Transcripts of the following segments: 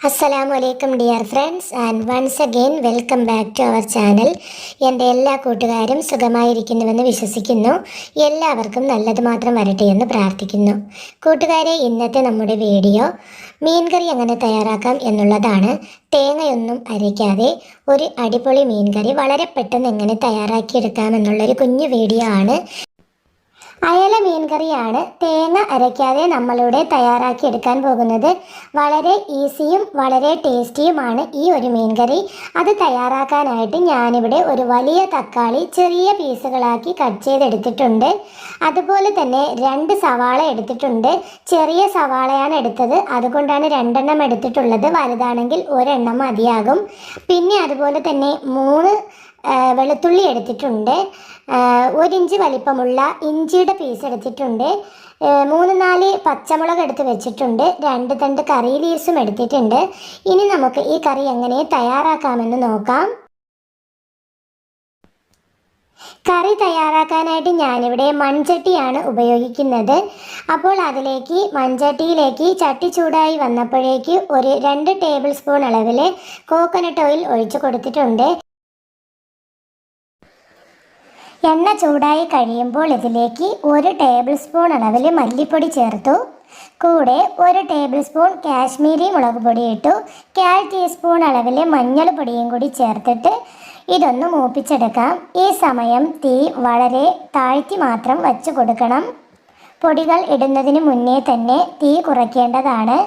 അസ്സലാമു അലൈക്കും dear friends. And once again welcome back to our channel. എന്റെ എല്ലാ കൂട്ടുകാരും സുഖമായിരിക്കുന്നുവെന്ന് വിശ്വസിക്കുന്നു. എല്ലാവർക്കും നല്ലത് മാത്രം വരട്ടെ എന്ന് പ്രാർത്ഥിക്കുന്നു. കൂട്ടുകാരെ ഇന്നത്തെ നമ്മുടെ വീഡിയോ മീൻകറി എങ്ങനെ തയ്യാറാക്കാം എന്നുള്ളതാണ്. തേങ്ങയൊന്നും അരയ്ക്കാതെ ഒരു അടിപൊളി മീൻകറി വളരെ പെട്ടെന്ന് എങ്ങനെ തയ്യാറാക്കിയെടുക്കാം എന്നുള്ളൊരു കുഞ്ഞു വീഡിയോ ആണ്. അയല മീൻ കറിയാണ് തേങ്ങ അരയ്ക്കാതെ നമ്മളിവിടെ തയ്യാറാക്കി എടുക്കാൻ പോകുന്നത്. വളരെ ഈസിയും വളരെ ടേസ്റ്റിയുമാണ് ഈ ഒരു മീൻ കറി അത് തയ്യാറാക്കാനായിട്ട് ഞാനിവിടെ ഒരു വലിയ തക്കാളി ചെറിയ പീസുകളാക്കി കട്ട് ചെയ്തെടുത്തിട്ടുണ്ട്. അതുപോലെ തന്നെ രണ്ട് സവാള എടുത്തിട്ടുണ്ട്. ചെറിയ സവാളയാണ് എടുത്തത്. അതുകൊണ്ടാണ് രണ്ടെണ്ണം എടുത്തിട്ടുള്ളത്. വലുതാണെങ്കിൽ ഒരെണ്ണം മതിയാകും. പിന്നെ അതുപോലെ തന്നെ മൂന്ന് വെളുത്തുള്ളി എടുത്തിട്ടുണ്ട്. ഒരിഞ്ച് വലിപ്പമുള്ള ഇഞ്ചിയുടെ പീസ് എടുത്തിട്ടുണ്ട്. മൂന്ന് നാല് പച്ചമുളക് എടുത്ത് വെച്ചിട്ടുണ്ട്. രണ്ട് തണ്ട് കറി ലീവ്സും എടുത്തിട്ടുണ്ട്. ഇനി നമുക്ക് ഈ കറി എങ്ങനെ തയ്യാറാക്കാമെന്ന് നോക്കാം. കറി തയ്യാറാക്കാനായിട്ട് ഞാനിവിടെ മൺചട്ടിയാണ് ഉപയോഗിക്കുന്നത്. അപ്പോൾ അതിലേക്ക് മൺചട്ടിയിലേക്ക് ചട്ടി ചൂടായി വന്നപ്പോഴേക്ക് ഒരു രണ്ട് ടേബിൾ സ്പൂൺ അളവിൽ കോക്കനട്ട് ഓയിൽ ഒഴിച്ചു കൊടുത്തിട്ടുണ്ട്. എണ്ണ ചൂടായി കഴിയുമ്പോൾ ഇതിലേക്ക് ഒരു ടേബിൾ സ്പൂൺ അളവിൽ മല്ലിപ്പൊടി ചേർത്തു. കൂടെ ഒരു ടേബിൾ സ്പൂൺ കാശ്മീരി മുളക് പൊടി ഇട്ടു. കാൽ ടീസ്പൂൺ അളവിൽ മഞ്ഞൾ പൊടിയും കൂടി ചേർത്തിട്ട് ഇതൊന്ന് മൂപ്പിച്ചെടുക്കാം. ഈ സമയം തീ വളരെ താഴ്ത്തി മാത്രം വച്ചു കൊടുക്കണം. പൊടികൾ ഇടുന്നതിന് മുന്നേ തന്നെ തീ കുറയ്ക്കേണ്ടതാണ്.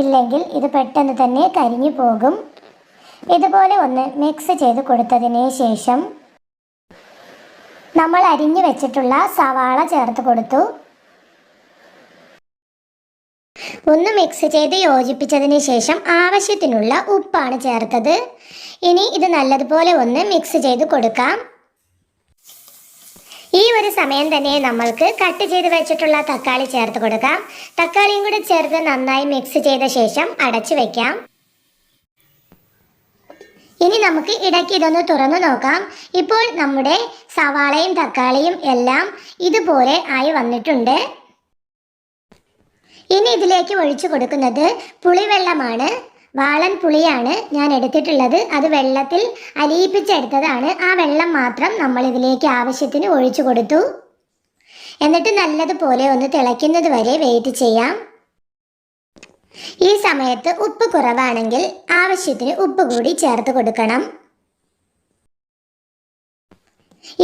ഇല്ലെങ്കിൽ ഇത് പെട്ടെന്ന് തന്നെ കരിഞ്ഞു പോകും. ഇതുപോലെ ഒന്ന് മിക്സ് ചെയ്ത് കൊടുത്തതിന് ശേഷം നമ്മൾ അരിഞ്ഞു വെച്ചിട്ടുള്ള സവാള ചേർത്ത് കൊടുത്തു. ഒന്ന് മിക്സ് ചെയ്ത് യോജിപ്പിച്ചതിന് ശേഷം ആവശ്യത്തിനുള്ള ഉപ്പാണ് ചേർത്തത്. ഇനി ഇത് നല്ലതുപോലെ ഒന്ന് മിക്സ് ചെയ്ത് കൊടുക്കാം. ഈ ഒരു സമയം തന്നെ നമ്മൾക്ക് കട്ട് ചെയ്ത് വെച്ചിട്ടുള്ള തക്കാളി ചേർത്ത് കൊടുക്കാം. തക്കാളിയും കൂടി ചേർത്ത് നന്നായി മിക്സ് ചെയ്ത ശേഷം അടച്ചു വെക്കാം. ഇനി നമുക്ക് ഇടയ്ക്ക് ഇതൊന്ന് തുറന്നു നോക്കാം. ഇപ്പോൾ നമ്മുടെ സവാളയും തക്കാളിയും എല്ലാം ഇതുപോലെ ആയി വന്നിട്ടുണ്ട്. ഇനി ഇതിലേക്ക് ഒഴിച്ചു കൊടുക്കുന്നത് പുളിവെള്ളമാണ്. വാളൻ പുളിയാണ് ഞാൻ എടുത്തിട്ടുള്ളത്. അത് വെള്ളത്തിൽ അലിയിപ്പിച്ചെടുത്തതാണ്. ആ വെള്ളം മാത്രം നമ്മൾ ഇതിലേക്ക് ആവശ്യത്തിന് ഒഴിച്ചു കൊടുത്തു. എന്നിട്ട് നല്ലതുപോലെ ഒന്ന് തിളയ്ക്കുന്നത് വരെ വെയിറ്റ് ചെയ്യാം. ഈ സമയത്ത് ഉപ്പ് കുറവാണെങ്കിൽ ആവശ്യത്തിന് ഉപ്പ് കൂടി ചേർത്ത് കൊടുക്കണം.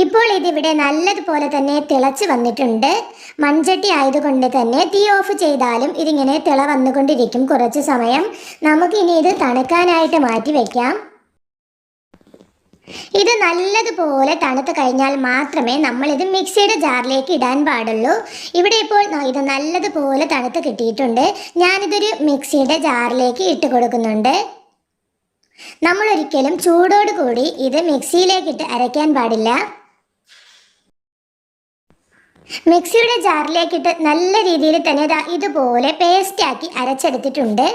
ഇപ്പോൾ ഇതിവിടെ നല്ലതുപോലെ തന്നെ തിളച്ച് വന്നിട്ടുണ്ട്. മൺചട്ടി ആയതുകൊണ്ട് തന്നെ തീ ഓഫ് ചെയ്താലും ഇതിങ്ങനെ തിള വന്നുകൊണ്ടിരിക്കും കുറച്ച് സമയം. നമുക്കിനി ഇത് തണുക്കാനായിട്ട് മാറ്റി വെക്കാം. ഇത് നല്ലതുപോലെ തണുത്ത് കഴിഞ്ഞാൽ മാത്രമേ നമ്മൾ ഇത് മിക്സിയുടെ ജാറിലേക്ക് ഇടാൻ പാടുള്ളൂ. ഇവിടെ ഇപ്പോൾ ഇത് നല്ലതുപോലെ തണുത്ത് കിട്ടിയിട്ടുണ്ട്. ഞാനിതൊരു മിക്സിയുടെ ജാറിലേക്ക് ഇട്ട് കൊടുക്കുന്നുണ്ട്. നമ്മൾ ഒരിക്കലും ചൂടോട് കൂടി ഇത് മിക്സിയിലേക്കിട്ട് അരയ്ക്കാൻ പാടില്ല. മിക്സിയുടെ ജാറിലേക്കിട്ട് നല്ല രീതിയിൽ തന്നെ ഇതാ ഇതുപോലെ പേസ്റ്റാക്കി അരച്ചെടുത്തിട്ടുണ്ട്.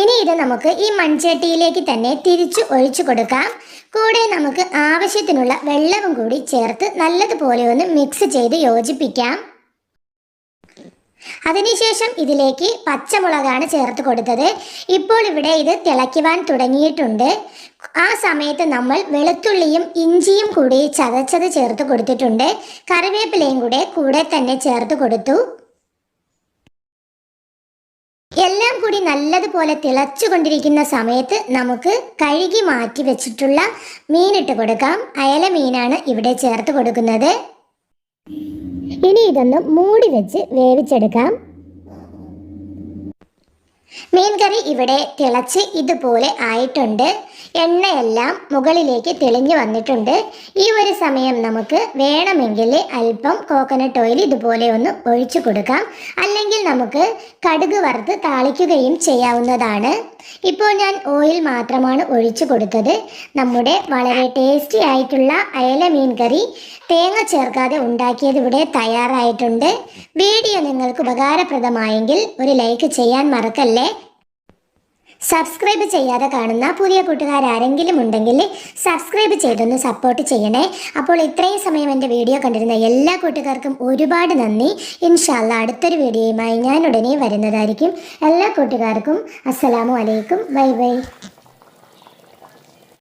ഇനി ഇത് നമുക്ക് ഈ മൺചട്ടിയിലേക്ക് തന്നെ തിരിച്ചു ഒഴിച്ചു കൊടുക്കാം. കൂടെ നമുക്ക് ആവശ്യത്തിനുള്ള വെള്ളവും കൂടി ചേർത്ത് നല്ലതുപോലെ ഒന്ന് മിക്സ് ചെയ്ത് യോജിപ്പിക്കാം. അതിനുശേഷം ഇതിലേക്ക് പച്ചമുളകാണ് ചേർത്ത് കൊടുത്തത്. ഇപ്പോൾ ഇവിടെ ഇത് തിളയ്ക്കുവാൻ തുടങ്ങിയിട്ടുണ്ട്. ആ സമയത്ത് നമ്മൾ വെളുത്തുള്ളിയും ഇഞ്ചിയും കൂടി ചതച്ചത് ചേർത്ത് കൊടുത്തിട്ടുണ്ട്. കറിവേപ്പിലയും കൂടെ കൂടെ തന്നെ ചേർത്ത് കൊടുത്തു. എല്ലാം കൂടി നല്ലതുപോലെ തിളച്ചുകൊണ്ടിരിക്കുന്ന സമയത്ത് നമുക്ക് കഴുകി മാറ്റി വെച്ചിട്ടുള്ള മീനിട്ട് കൊടുക്കാം. അയല മീനാണ് ഇവിടെ ചേർത്ത് കൊടുക്കുന്നത്. ഇനി ഇതൊന്ന് മൂടി വെച്ച് വേവിച്ചെടുക്കാം. മീൻകറി ഇവിടെ തിളച്ച് ഇതുപോലെ ആയിട്ടുണ്ട്. എണ്ണയെല്ലാം മുകളിലേക്ക് തെളിഞ്ഞു വന്നിട്ടുണ്ട്. ഈ ഒരു സമയം നമുക്ക് വേണമെങ്കിൽ അല്പം കോക്കനട്ട് ഓയിൽ ഇതുപോലെ ഒന്ന് ഒഴിച്ചു കൊടുക്കാം. അല്ലെങ്കിൽ നമുക്ക് കടുക് വറുത്ത് താളിക്കുകയും ചെയ്യാവുന്നതാണ്. ഇപ്പോൾ ഞാൻ ഓയിൽ മാത്രമാണ് ഒഴിച്ചു കൊടുത്തത്. നമ്മുടെ വളരെ ടേസ്റ്റി ആയിട്ടുള്ള അയല മീൻ കറി തേങ്ങ ചേർക്കാതെ ഉണ്ടാക്കിയത് ഇവിടെ തയ്യാറായിട്ടുണ്ട്. വീഡിയോ നിങ്ങൾക്ക് ഉപകാരപ്രദമായെങ്കിൽ ഒരു ലൈക്ക് ചെയ്യാൻ മറക്കല്ലേ? സബ്സ്ക്രൈബ് ചെയ്യാതെ കാണുന്ന പുതിയ കൂട്ടുകാരാരെങ്കിലും ഉണ്ടെങ്കിൽ സബ്സ്ക്രൈബ് ചെയ്തൊന്ന് സപ്പോർട്ട് ചെയ്യണേ. അപ്പോൾ ഇത്രയും സമയം എന്റെ വീഡിയോ കണ്ടിരുന്ന എല്ലാ കൂട്ടുകാർക്കും ഒരുപാട് നന്ദി. ഇൻഷാല്ല അടുത്തൊരു വീഡിയോയുമായി ഞാൻ ഉടനെ വരുന്നതായിരിക്കും. എല്ലാ കൂട്ടുകാർക്കും അസ്സലാമു അലൈക്കും. Bye bye.